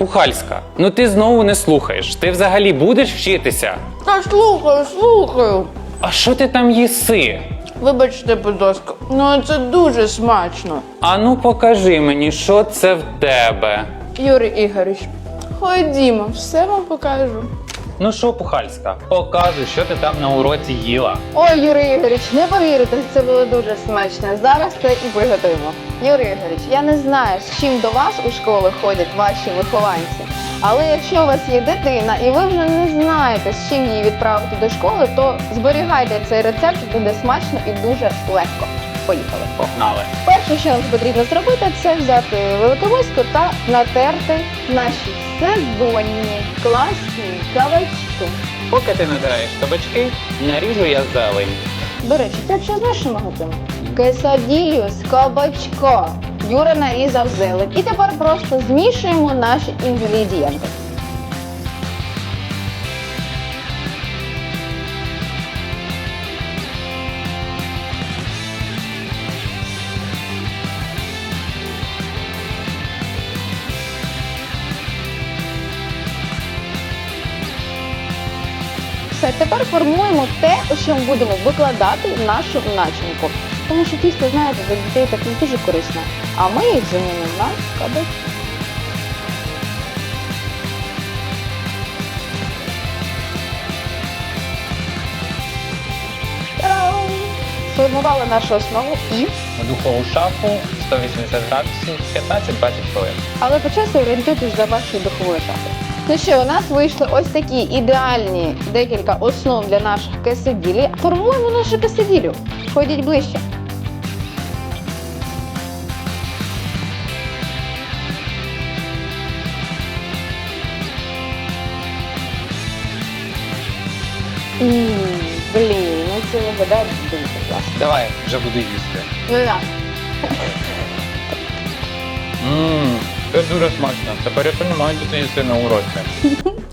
Пухальська, ну ти знову не слухаєш. Ти взагалі будеш вчитися? Та слухаю, слухаю. А що ти там їси? Вибачте, будь ласка, ну це дуже смачно. А ну покажи мені, що це в тебе. Юрій Ігоріч, ходімо, все вам покажу. Ну що, Пухальська, показуй, що ти там на уроці їла. Ой, Юрій Ігорович, не повірите, це було дуже смачно. Зараз це і приготуємо. Юрій Ігорович, я не знаю, з чим до вас у школу ходять ваші вихованці. Але якщо у вас є дитина і ви вже не знаєте, з чим її відправити до школи, то зберігайте цей рецепт, буде смачно і дуже легко. Поїхали. Погнали. Перше, що нам потрібно зробити, це взяти велику миску та натерти наші сезонні класні кавачки. Поки ти натираєш кабачки, наріжу я зелень. До речі, ти взагалі знаєш, що ми готуємо? Quesadillo з кабачка. Юра нарізав зелень. І тепер просто змішуємо наші інгредієнти. Все, тепер формуємо те, що ми будемо викладати в нашу начинку. Тому що тісто, знаєте, для дітей так не дуже корисно. А ми їх замінимо на кабачки. Та-дам! Сформували нашу основу і, В духову шафу 180 градусів 15-20 хвилин. але по часу орієнтуйтесь за вашою духовою шафою. Ну що, у нас вийшли ось такі ідеальні декілька основ для наших кесиділі. Формуємо нашу кесиділю. Ходіть ближче. М, Блін, ну це виглядає дуже класно. Давай, вже буду їсти. Ну да. Ммм, це дуже смачно. Тепер я розумію, що ти їси на уроці.